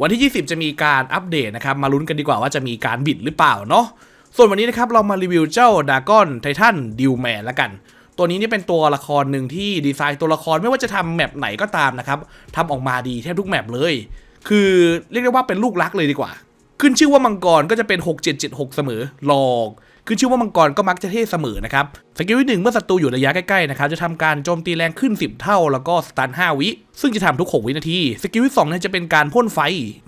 วันที่ 20 จะมีการอัปเดตนะครับ มาลุ้นกันดีกว่าว่าจะมีการบิดหรือเปล่าเนาะส่วนวันนี้นะครับเรามารีวิวเจ้าดากอนไททันดิวแมนล้วกัน ตัวนี้นี่เป็นตัวละครหนึ่งที่ดีไซน์ตัวละครไม่ว่าจะทำแมปไหนก็ตามนะครับทำออกมาดีแทบทุกแมปเลย คือเรียกได้ว่าเป็นลูกรักเลยดีกว่า ขึ้นชื่อว่ามังกรก็จะเป็น 6776 เสมอหลอก ขึ้นชื่อว่ามังกรก็มักจะเท่เสมอนะครับ สกิลที่หนึ่งเมื่อศัตรูอยู่ระยะใกล้ๆนะครับจะทำการโจมตีแรงขึ้น 10 เท่า แล้วก็สตัน5วิ ซึ่งจะทำทุก 6 วินาที สกิลที่2เนี่ยจะเป็นการพ่นไฟ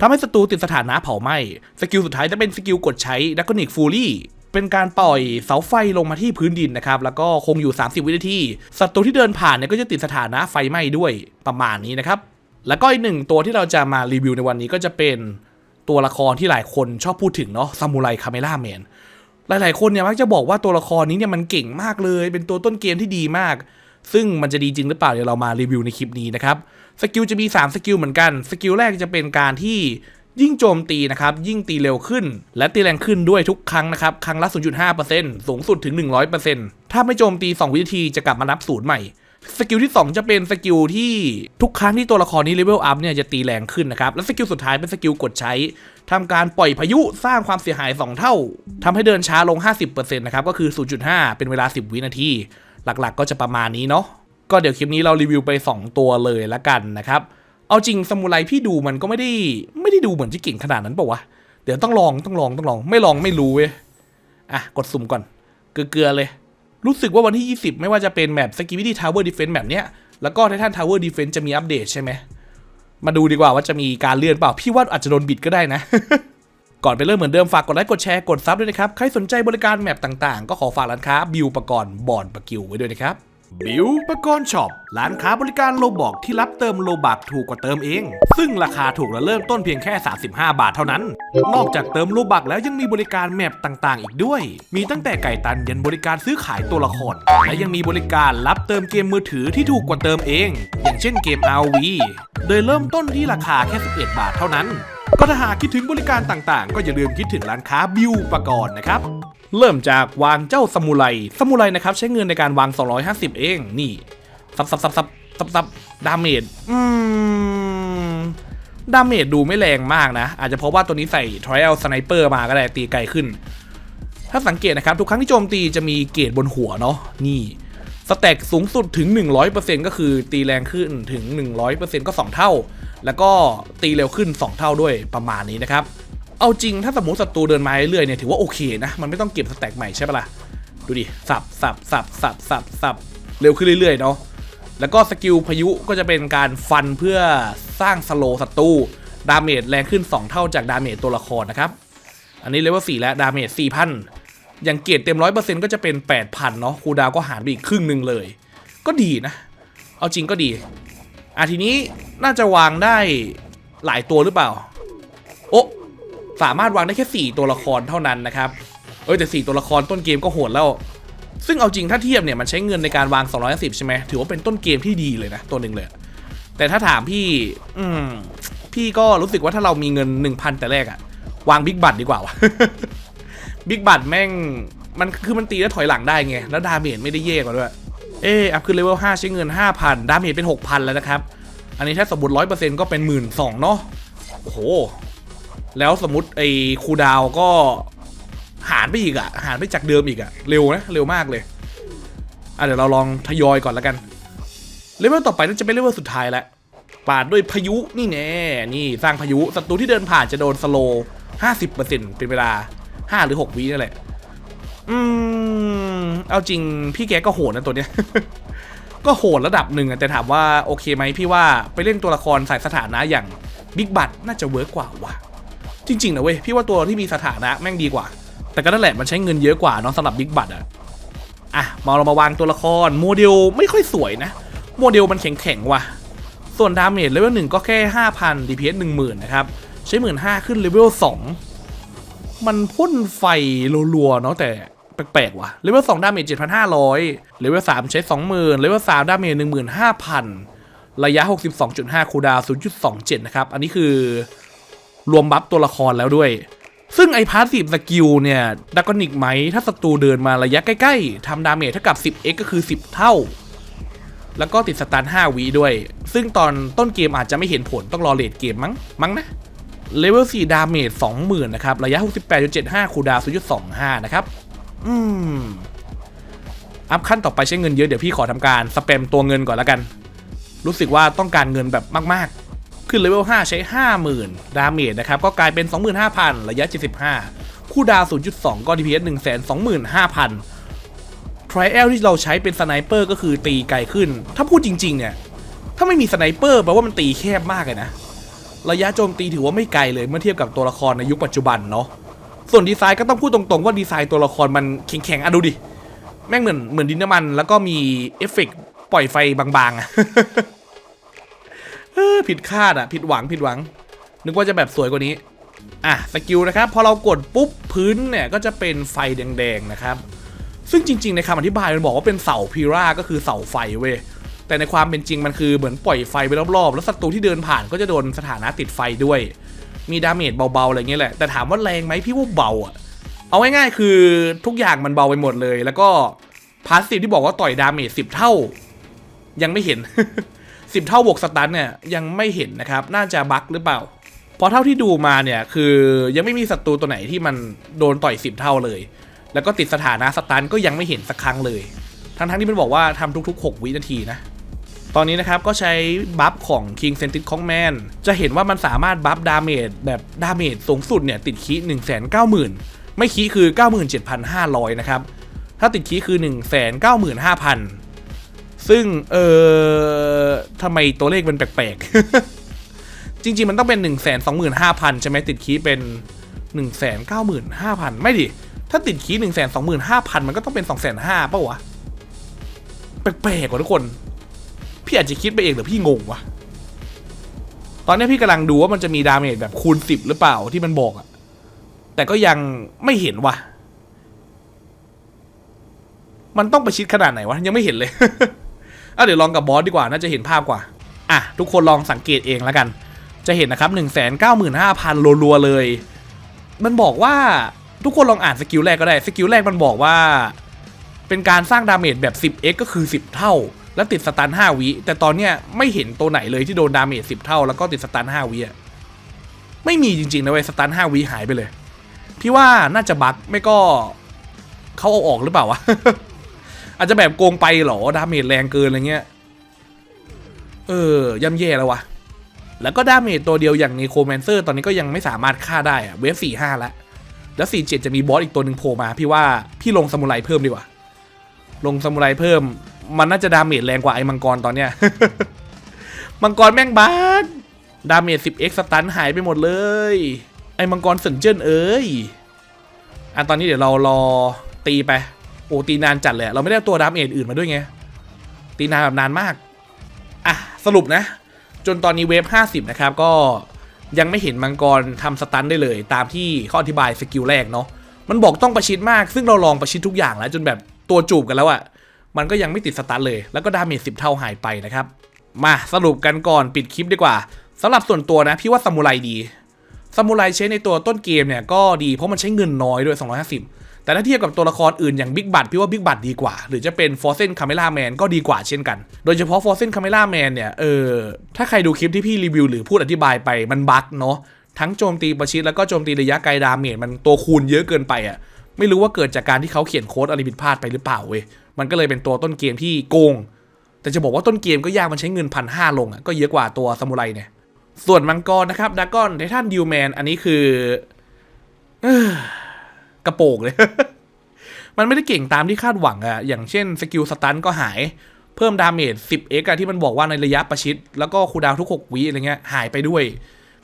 ทำให้ศัตรูติดสถานะเผาไหม้ สกิลสุดท้ายจะเป็นสกิลกดใช้ดักกอนิกฟูลี่เป็นการปล่อยเสาไฟลงมาที่พื้นดินนะครับ แล้วก็คงอยู่ 30 วินาที ศัตรูที่เดินผ่านเนี่ยก็จะติดสถานะไฟไหม้ด้วยประมาณนี้นะครับ แล้วก็อีกหนึ่งตัวที่เราจะมารีวิวในวันนี้ก็จะเป็นตัวละครที่หลายคนชอบพูดถึงเนาะซามูไรคาเมล่าแมน หลายๆคนเนี่ยมักจะบอกว่าตัวละครนี้เนี่ยมันเก่งมากเลย เป็นตัวต้นเกมที่ดีมาก ซึ่งมันจะดีจริงหรือเปล่าเดี๋ยวเรามารีวิวในคลิปนี้นะครับสกิลจะมี 3 สกิลเหมือนกัน สกิลแรกจะเป็นการที่ยิ่งโจมตีนะครับ ยิ่งตีเร็วขึ้น และตีแรงขึ้นด้วยทุกครั้งนะครับ ครั้งละ 0.5%สูงสุดถึง 100%ถ้าไม่โจมตี 2 วินาทีจะกลับมานับศูนย์ใหม่ สกิลที่ 2 จะเป็นสกิลที่ทุกครั้งที่ตัวละครนี้เลเวลอัพเนี่ยจะตีแรงขึ้นนะครับ และสกิลสุดท้ายเป็นสกิลกดใช้ทำการปล่อยพายุสร้างความเสียหาย 2 เท่าทำให้เดินช้าลง 50%นะครับก็คือ 0.5 เป็นเวลา 10 วินาที หลักๆ ก็จะประมาณนี้เนาะก็เดี๋ยวคลิปนี้เรารีวิวไป 2 ตัวเลยละกันนะครับเอาจริงสมุไรพี่ดูมันก็ไม่ได้ไม่ได้ดูเหมือนที่เก่งขนาดนั้นป่าวะเดี๋ยวต้องลองต้องลองต้องลองไม่ลองไม่รู้เว้ยอะกดสุ่มก่อนเกลือๆเลย รู้สึกว่าวันที่ 20 ไม่ว่าจะเป็นแมปสกิวิตี้ทาวเวอร์ดีเฟนต์แบบเนี้ย แล้วก็ไททันทาวเวอร์ดีเฟนต์จะมีอัปเดตใช่ไหม มาดูดีกว่าว่าจะมีการเลื่อนเปล่า พี่ว่าอาจจะโดนบิดก็ได้นะ ก่อนไปเริ่มเหมือนเดิมฝากกดไลค์กดแชร์กดซับด้วยนะครับ ใครสนใจบริการแมปต่างๆ ก็ขอฝากร้านค้าบิวปกรณ์บอนปะกิวไว้ด้วยนะครับ บิวปกรณ์ช็อปร้านค้าบริการโลบอกที่รับเติมโลบักถูกกว่าเติมเอง ซึ่งราคาถูกและเริ่มต้นเพียงแค่ 35 บาทเท่านั้น นอกจากเติมโลบักแล้วยังมีบริการแมปต่างๆ อีกด้วย มีตั้งแต่ไก่ตันยันบริการซื้อขายตัวละคร และยังมีบริการรับเติมเกมมือถือที่ถูกกว่าเติมเอง อย่างเช่นเกม RV โดยเริ่มต้นที่ราคาแค่ 11 บาทเท่านั้น ก็ถ้าหากคิดถึงบริการต่างๆ ก็อย่าลืมคิดถึงร้านค้าบิวปกรณ์นะครับ เริ่มจากวางเจ้าสมุไรสมุไรนะครับ ใช้เงินในการวาง 250 เอง นี่ซับซับซับซับซับซับดาเมจอืมดาเมจดูไม่แรงมากนะ อาจจะเพราะว่าตัวนี้ใส่ Trial Sniper มาก็ได้ตีไกลขึ้น ถ้าสังเกตนะครับ ทุกครั้งที่โจมตีจะมีเกรดบนหัวเนาะนี่สแต็กสูงสุดถึง 100%ก็คือตีแรงขึ้นถึง 100%ก็ 2 เท่า แล้วก็ตีเร็วขึ้น 2 เท่าด้วยประมาณนี้นะครับ เอาจริงถ้าสมมติศัตรูเดินมาเรื่อยๆเนี่ยถือว่าโอเคนะ มันไม่ต้องเก็บสแต็กใหม่ใช่ปะล่ะ ดูดิ สับสับสับสับสับสับเร็วขึ้นเรื่อยๆเนาะ แล้วก็สกิลพายุก็จะเป็นการฟันเพื่อสร้างสโลศัตรู ดาเมจแรงขึ้น 2 เท่าจากดาเมจตัวละครนะครับ อันนี้เลเวล4แล้ว ดาเมจ4,000 อย่างเกียรติเต็ม 100%ก็จะเป็น 8,000 เนาะ คูดาวก็หารไปอีกครึ่งหนึ่งเลย ก็ดีนะ เอาจริงก็ดี อะทีนี้น่าจะวางได้หลายตัวหรือเปล่า โอ้สามารถวางได้แค่ 4 ตัวละครเท่านั้นนะครับ เอ้แต่ 4 ตัวละครต้นเกมก็โหดแล้ว ซึ่งเอาจริงถ้าเทียบเนี่ยมันใช้เงินในการวาง 250 ใช่ไหมถือว่าเป็นต้นเกมที่ดีเลยนะ ตัวหนึ่งเลย แต่ถ้าถามพี่ อืม พี่ก็รู้สึกว่าถ้าเรามีเงิน 1,000 แต่แรกอะวางบิ๊กบัตดีกว่าวะบิ๊กบัตแม่งมันคือมันตีแล้วถอยหลังได้ไง แล้วดาเมจไม่ได้เย่กว่าด้วย เอออัพขึ้นเลเวล5ใช้เงิน 5,000 ดาเมจเป็น 6,000 แล้วนะครับ อันนี้ถ้าสมมติ100%ก็เป็น 1 2 0 0 0เนาะโอ้โห แล้วสมมติไอ้คูดาวก็หารไปอีกอะหารไปจากเดิมอีกอะเร็วนะ เร็วมากเลย อะเดี๋ยวเราลองทยอยก่อนแล้วกัน เลเวลต่อไปน่าจะเป็นเลเวลสุดท้ายแล้วปาดด้วยพายุนี่แน่ นี่สร้างพายุศัตรูที่เดินผ่านจะโดนสโลว์50%เป็นเวลา 5 หรือ 6วินั่นแหละ อืม เอาจริงพี่แกก็โหดนะตัวเนี้ย ก็โหดระดับหนึ่งอะแต่ถามว่าโอเคไหมพี่ว่าไปเล่นตัวละครสายสถานะอย่างบิ๊กบัตน่าจะเวิร์กกว่าว่ะ จริงๆนะเว้ยพี่ว่าตัวที่มีสถานะแม่งดีกว่า แต่ก็นั่นแหละมันใช้เงินเยอะกว่าเนาะสำหรับบิ๊กบัตอะอะมาเรามาวางตัวละครโมเดลไม่ค่อยสวยนะ โมเดลมันแข็งๆว่ะ ส่วนดาเมจเลเวลหนึ่งก็แค่5,000 DPS 10,000นะครับ ใช้หมื่นห้าขึ้นเลเวลสองมันพ่นไฟรัวๆเนาะแต่ แปลกๆว่ะเลเวลสองดาเมจเจ็ดพันห้าร้อยเลเวลสามใช้สองหมื่นเลเวลสามดาเมจหนึ่งหมื่นห้าพันระยะ 62.5 คูดาวน์0.27 นะครับ อันนี้คือรวมบัฟตัวละครแล้วด้วย ซึ่งไอพาสซีฟสกิลเนี่ยดักกอนิกไหม ถ้าศัตรูเดินมาระยะใกล้ๆ ทำดาเมจเท่ากับ 10x ก็คือ 10 เท่า แล้วก็ติดสตัน5วิด้วย ซึ่งตอนต้นเกมอาจจะไม่เห็นผลต้องรอเลดเกมมั้ง มั้งนะ เลเวล 4 ดาเมจ 20,000 นะครับ ระยะ 68.75 คูดาว 0.25 นะครับ อืม อัพขั้นต่อไปใช้เงินเยอะ เดี๋ยวพี่ขอทำการสแปมตัวเงินก่อนแล้วกัน รู้สึกว่าต้องการเงินแบบมากๆ ขึ้นเลเวล5ใช้ 50,000 ดาเมจนะครับ ก็กลายเป็น 25,000 ระยะ 75 คู่ดาว 0.2 ก็ DPS 125,000 Trial ที่เราใช้เป็นสไนเปอร์ก็คือตีไกลขึ้น ถ้าพูดจริง ๆ เนี่ย ถ้าไม่มีสไนเปอร์แปลว่ามันตีแคบมากเลยนะ ระยะโจมตีถือว่าไม่ไกลเลยเมื่อเทียบกับตัวละครในยุคปัจจุบันเนาะ ส่วนดีไซน์ก็ต้องพูดตรงๆว่าดีไซน์ตัวละครมันแข็งๆอะดูดิ แม่งเหมือนเหมือนดินน้ำมัน แล้วก็มีเอฟเฟกต์ปล่อยไฟบางๆอะเออผิดคาดอะผิดหวังผิดหวัง นึกว่าจะแบบสวยกว่านี้ อะสกิลนะครับ พอเรากดปุ๊บพื้นเนี่ยก็จะเป็นไฟแดงๆนะครับ ซึ่งจริง ๆ ในคำอธิบายมันบอกว่าเป็นเสาพีราก็คือเสาไฟเว้ยแต่ในความเป็นจริงมันคือเหมือนปล่อยไฟไปรอบๆ แล้วศัตรูที่เดินผ่านก็จะโดนสถานะติดไฟด้วย มีดาเมจเบาๆอะไรเงี้ยแหละ แต่ถามว่าแรงไหมพี่ว่าเบาอะเอาง่ายๆคือทุกอย่างมันเบาไปหมดเลย แล้วก็พาสซีฟที่บอกว่าต่อยดาเมจสิบเท่า ยังไม่เห็นสิบเท่าบวกสตันเนี่ยยังไม่เห็นนะครับ น่าจะบั๊กหรือเปล่าเพราะเท่าที่ดูมาเนี่ยคือยังไม่มีศัตรูตัวไหนที่มันโดนต่อยสิบเท่าเลย แล้วก็ติดสถานะสตันก็ยังไม่เห็นสักครั้งเลย ทั้งๆที่มันบอกว่าทำทุกๆ 6 วินาทีนะ ตอนนี้นะครับก็ใช้บัฟของ King s e n t i c ของแมนจะเห็นว่ามันสามารถบัฟดาเมจแบบดาเมจสูงสุดเนี่ยติดคี1 9 0 0 0 0 ไม่คีคือ 97,500 นะครับ ถ้าติดคีคือ 195,000 ซึ่ง เออทำไมตัวเลขมันแปลกๆ จริง ๆ มันต้องเป็น 125,000 ใช่ไหมติดคีเป็น 195,000 ไม่ดิ ถ้าติดคี125,000 มันก็ต้องเป็น 2,500ป่ะวะ แปลกๆกว่าทุกคน พี่อาจจะคิดไปเองหรือพี่งงวะตอนนี้พี่กำลังดูว่ามันจะมีดาเมจแบบคูณสิบหรือเปล่าที่มันบอกอะแต่ก็ยังไม่เห็นวะมันต้องประชิดขนาดไหนวะ ยังไม่เห็นเลย อะเดี๋ยวลองกับบอสดีกว่าน่าจะเห็นภาพกว่า อะ ทุกคนลองสังเกตเองแล้วกัน จะเห็นนะครับหนึ่งแสนเก้าหมื่นห้าพันรัวๆเลย มันบอกว่าทุกคนลองอ่านสกิลแรกก็ได้ สกิลแรกมันบอกว่า เป็นการสร้างดาเมจแบบ 10x ก็คือ 10 เท่า แล้วติดสตัน5วิแต่ตอนเนี้ยไม่เห็นตัวไหนเลยที่โดนดาเมจ10 เท่า แล้วก็ติดสตัน5วิอะไม่มีจริงๆนะเว้ยสตัน5วิหายไปเลย พี่ว่าน่าจะบั๊กไม่ก็เขาเอาออกหรือเปล่าวะอาจจะแบบโกงไปหรอดาเมจแรงเกินอะไรเงี้ยเออย่ำแย่แล้ววะแล้วก็ดาเมจตัวเดียวอย่างในโคแมนเซอร์ตอนนี้ก็ยังไม่สามารถฆ่าได้อะเวฟสี่ห้าล้วแล้วสี่เจ็ดจะมีบอสอีกตัวหนึ่งโผล่มา พี่ว่าพี่ลงซามูไรเพิ่มดีกว่า ลงซามูไรเพิ่ม มันน่าจะดาเมจแรงกว่าไอ้มังกรตอนเนี้ย มังกรแม่งบักดาเมจ 10x สตันหายไปหมดเลย ไอ้มังกรสินเจิ้นเอ้ยอะตอนนี้เดี๋ยวเรารอตีไป โอ้ตีนานจัดเลยเราไม่ได้ตัวดาเมจอื่นมาด้วยไง ตีนานแบบนานมาก อะสรุปนะ จนตอนนี้เวฟ 50 นะครับ ก็ยังไม่เห็นมังกรทำสตันได้เลย ตามที่เขาอธิบายสกิลแรกเนาะ มันบอกต้องประชิดมาก ซึ่งเราลองประชิดทุกอย่างแล้ว จนแบบตัวจูบกันแล้วอะ มันก็ยังไม่ติดสตันเลย แล้วก็ดาเมจ10เท่าหายไปนะครับ มาสรุปกันก่อนปิดคลิปดีกว่าสำหรับส่วนตัวนะพี่ว่าซามูไรดีซามูไรใช้ในตัวต้นเกมเนี่ยก็ดีเพราะมันใช้เงินน้อยด้วย 250 แต่ถ้าเทียบกับตัวละครอื่นอย่างบิ๊กบัตพี่ว่าบิ๊กบัตดีกว่า หรือจะเป็นฟอร์เซนคาเมล่าแมนก็ดีกว่าเช่นกัน โดยเฉพาะฟอร์เซนคาเมล่าแมนเนี่ยเออถ้าใครดูคลิปที่พี่รีวิวหรือพูดอธิบายไปมันบั๊กเนาะทั้งโจมตีประชิดแล้วก็โจมตีระยะไกลดาเมจมันตัวคูณเยอะเกินไปอะ ไม่รู้ว่าเกิดจากการที่เขาเขียนโค้ดอะไรผิดพลาดไปหรือเปล่าเว้ยมันก็เลยเป็นตัวต้นเกมที่โกง แต่จะบอกว่าต้นเกมก็ยากมันใช้เงินพันห้าลงอะก็เยอะกว่าตัวซามูไรเนี่ยส่วนมังกรนะครับดากอนไททันดิวแมนอันนี้คืออกระโปงเลย มันไม่ได้เก่งตามที่คาดหวังอะอย่างเช่นสกิลสตันก็หาย เพิ่มดาเมจ 10x อะที่มันบอกว่าในระยะประชิด แล้วก็คูดาวทุก 6 วิอะไรเงี้ยหายไปด้วย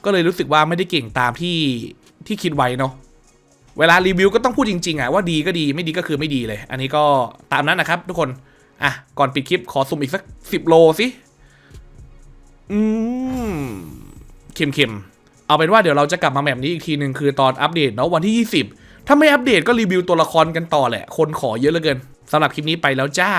ก็เลยรู้สึกว่าไม่ได้เก่งตามที่ที่คิดไว้เนาะ เวลารีวิวก็ต้องพูดจริงๆอะว่าดีก็ดีไม่ดีก็คือไม่ดีเลย อันนี้ก็ตามนั้นนะครับ ทุกคน อะ ก่อนปิดคลิปขอสุ่มอีกสักสิบโลสิอืมเค็มๆ เอาเป็นว่าเดี๋ยวเราจะกลับมาแบบนี้อีกทีหนึ่งคือตอนอัปเดตเนาะวันที่ 20 ถ้าไม่อัปเดตก็รีวิวตัวละครกันต่อแหละ คนขอเยอะเหลือเกินสำหรับคลิปนี้ไปแล้วจ้า